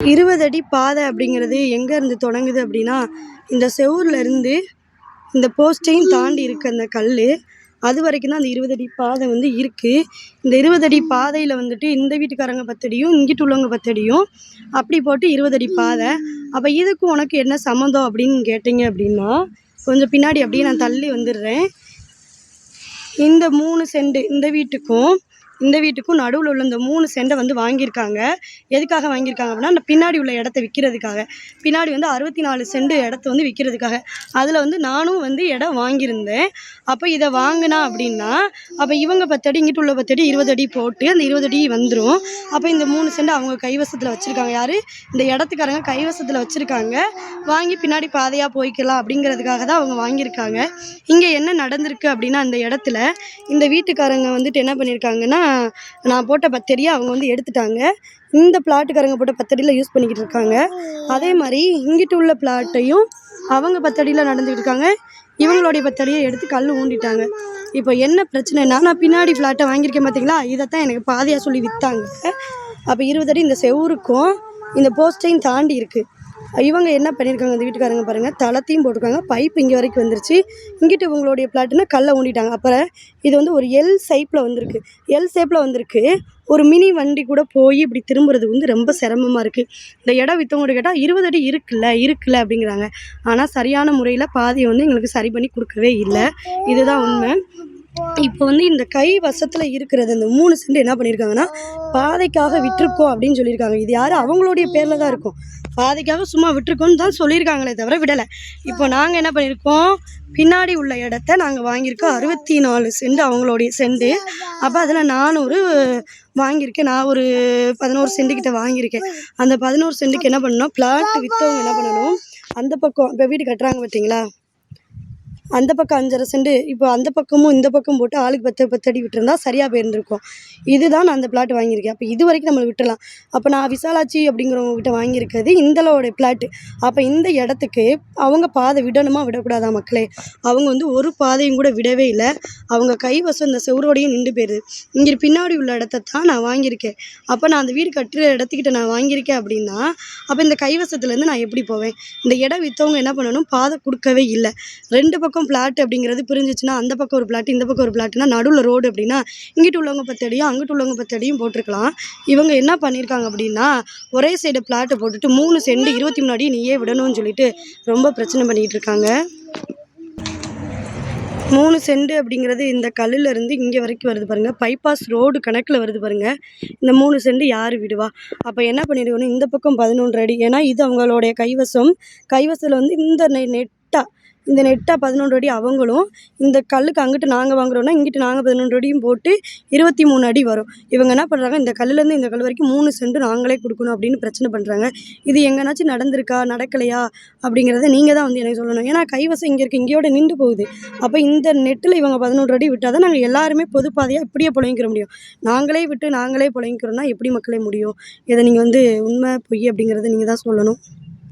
இருபது அடி பாதை அப்படிங்கிறது எங்கேருந்து தொடங்குது அப்படின்னா இந்த செவுருல இருந்து இந்த போஸ்ட்டையும் தாண்டி இருக்க அந்த கல் அது வரைக்கும் தான் அந்த இருபது அடி பாதை வந்து இருக்குது இந்த இருபது அடி பாதையில் வந்துட்டு இந்த வீட்டுக்காரங்க பத்தடியும் இங்கிட்டு உள்ளவங்க பத்தடியும் அப்படி போட்டு இருபது அடி பாதை. அப்போ இதுக்கும் உனக்கு என்ன சம்மந்தம் அப்படின்னு கேட்டிங்க அப்படின்னா கொஞ்சம் பின்னாடி அப்படியே நான் தள்ளி வந்துடுறேன். இந்த மூணு செண்டு இந்த வீட்டுக்கும் இந்த வீட்டுக்கும் நடுவில் உள்ள இந்த மூணு செண்டை வந்து வாங்கியிருக்காங்க. எதுக்காக வாங்கியிருக்காங்க அப்படின்னா அந்த பின்னாடி உள்ள இடத்த விற்கிறதுக்காக பின்னாடி வந்து அறுபத்தி நாலு செண்டு இடத்த வந்து விற்கிறதுக்காக அதில் வந்து நானும் வந்து இடம் வாங்கியிருந்தேன். அப்போ இதை வாங்கினா அப்படின்னா அப்போ இவங்க பத்தடி இங்கிட்டு உள்ள பத்தடி இருபது அடி போட்டு அந்த இருபது அடி வந்துடும் அப்போ இந்த மூணு செண்டு அவங்க கைவசத்தில் வச்சுருக்காங்க. யார்? இந்த இடத்துக்காரங்க கைவசத்தில் வச்சுருக்காங்க. வாங்கி பின்னாடி பாதையாக போய்க்கலாம் அப்படிங்கிறதுக்காக தான் அவங்க வாங்கியிருக்காங்க. இங்கே என்ன நடந்திருக்கு அப்படின்னா அந்த இடத்துல இந்த வீட்டுக்காரங்க வந்துட்டு என்ன பண்ணியிருக்காங்கன்னா நான் போட்ட பத்தடியை அவங்க வந்து எடுத்துட்டாங்க. இந்த பிளாட்டுக்காரங்க போட்ட பத்தடியில் யூஸ் பண்ணிக்கிட்டு இருக்காங்க. அதே மாதிரி இங்கிட்டு உள்ள பிளாட்டையும் அவங்க பத்தடியில் நடந்துக்கிட்டு இருக்காங்க. இவங்களுடைய பத்தடியை எடுத்து கல் ஊண்டிட்டாங்க. இப்போ என்ன பிரச்சனைனா நான் பின்னாடி ஃப்ளாட்டை வாங்கியிருக்கேன் பார்த்தீங்களா இதைத்தான் எனக்கு பாதியாக சொல்லி விற்றாங்க அப்போ இருபது அடி இந்த செவருக்கும் இந்த போஸ்ட்டையும் தாண்டி இருக்குது இவங்க என்ன பண்ணியிருக்காங்க இந்த வீட்டுக்காரங்க பாருங்கள் தளத்தையும் போட்டிருக்காங்க. பைப் இங்கே வரைக்கும் வந்துருச்சு. இங்கிட்டு இவங்களுடைய பிளாட்டுனா கல்லை ஊண்டிட்டாங்க. அப்புறம் இது வந்து ஒரு எல் ஷைப்பில் வந்திருக்கு. எல் ஷேப்பில் வந்திருக்கு. ஒரு மினி வண்டி கூட போய் இப்படி திரும்புறது வந்து ரொம்ப சிரமமாக இருக்குது இந்த இடம் விற்றவங்க கேட்டால் இருபது அடி இருக்குல்ல இருக்குல்ல அப்படிங்கிறாங்க. ஆனால் சரியான முறையில் பாதையை வந்து எங்களுக்கு சரி பண்ணி கொடுக்கவே இல்லை. இதுதான் உண்மை. இப்போ வந்து இந்த கை வசத்தில் இருக்கிறது இந்த மூணு சென்ட் என்ன பண்ணியிருக்காங்கன்னா பாதைக்காக விட்டுருக்கோம் அப்படின்னு சொல்லியிருக்காங்க. இது யார்? அவங்களுடைய பேரில் தான் இருக்கும். பாதைக்காக சும்மா விட்டுருக்கோன்னு தான் சொல்லியிருக்காங்களே தவிர விடலை. இப்போ நாங்கள் என்ன பண்ணியிருக்கோம் பின்னாடி உள்ள இடத்த நாங்கள் வாங்கியிருக்கோம். அறுபத்தி நாலு சென்ட் அவங்களுடைய சென்ட் அப்போ அதில் நானூறு வாங்கியிருக்கேன். நான் ஒரு பதினோரு சென்ட் வாங்கியிருக்கேன். அந்த பதினோரு சென்ட்டுக்கு என்ன பண்ணணும்? பிளாட் விற்றவங்க என்ன பண்ணணும்? அந்த பக்கம் இப்போ வீடு கட்டுறாங்க பார்த்தீங்களா அந்த பக்கம் அஞ்சரை செண்டு இப்போ அந்த பக்கமும் இந்த பக்கம் போட்டு ஆளுக்கு பத்து பத்து அடி விட்டுருந்தா சரியாக போயிருந்திருக்கும். இதுதான் நான் அந்த பிளாட் வாங்கியிருக்கேன். அப்போ இது வரைக்கும் நம்ம விட்டுலாம் அப்போ நான் விசாலாட்சி அப்படிங்கிறவங்க கிட்ட வாங்கியிருக்கிறது இந்தளோடைய பிளாட்டு அப்போ இந்த இடத்துக்கு அவங்க பாதை விடணுமா விடக்கூடாதா மக்களே? அவங்க வந்து ஒரு பாதையும் கூட விடவே இல்லை. அவங்க கைவசம் இந்த செவரோடையும் நின்று போயிருது. இங்கே பின்னாடி உள்ள இடத்த தான் நான் வாங்கியிருக்கேன். அப்போ நான் அந்த வீடு கட்டுற இடத்துக்கிட்ட நான் வாங்கியிருக்கேன் அப்படின்னா அப்போ இந்த கைவசத்துலேருந்து நான் எப்படி போவேன்? இந்த இடம் விற்றவங்க என்ன பண்ணணும்? பாதை கொடுக்கவே இல்லை. ரெண்டு பக்கம் பிளாட் அப்படிங்கிறது பிரிஞ்சிச்சுன்னா அந்த பக்கம் ஒரு பிளாட் இந்த பக்கம் ஒரு பிளாட்னா நடுவில் ரோடு அப்படின்னா இங்கிட்டு உள்ளவங்க பத்து அடியும் அங்கிட்டு உள்ளவங்க பத்து அடியும் போட்டிருக்கலாம். இவங்க என்ன பண்ணியிருக்காங்க அப்படின்னா ஒரே சைடு பிளாட்டை போட்டுட்டு மூணு செண்டு இருபத்தி மூணு அடி நீயே விடணும்னு சொல்லிட்டு ரொம்ப பிரச்சனை பண்ணிகிட்டு இருக்காங்க. மூணு செண்டு அப்படிங்கிறது இந்த கல்லுலேருந்து இங்கே வரைக்கும் வருது பாருங்கள் பைபாஸ் ரோடு கணக்கில் வருது பாருங்கள் இந்த மூணு செண்டு யார் விடுவா? அப்போ என்ன பண்ணிடுவோம் இந்த பக்கம் பதினொன்று அடி. ஏன்னா இது அவங்களுடைய கைவசம். கைவசத்தில் வந்து இந்த நெ இந்த நெட்டாக பதினொன்று அடி அவங்களும் இந்த கல்லுக்கு அங்கிட்டு நாங்கள் வாங்குறோன்னா இங்கிட்டு நாங்கள் பதினொன்று அடியும் போட்டு இருபத்தி மூணு அடி வரும். இவங்க என்ன பண்ணுறாங்க இந்த கல்லுலேருந்து இந்த கல் வரைக்கும் மூணு சென்ட் நாங்களே கொடுக்கணும் அப்படின்னு பிரச்சனை பண்ணுறாங்க இது எங்கேனாச்சும் நடந்திருக்கா நடக்கலையா அப்படிங்கிறத நீங்கள் தான் வந்து எனக்கு சொல்லணும். ஏன்னா கைவசம் இங்கே இருக்குது இங்கேயோட நின்று போகுது. அப்போ இந்த நெட்டில் இவங்க பதினொன்று அடி விட்டால் தான் நாங்கள் எல்லாருமே பொதுப்பாதையாக இப்படியே புழங்கிக்கிற முடியும். நாங்களே விட்டு நாங்களே புழங்கிக்கிறோன்னா எப்படி மக்களே முடியும்? இதை நீங்கள் வந்து உண்மை பொய் அப்படிங்கிறத நீங்கள் தான் சொல்லணும்.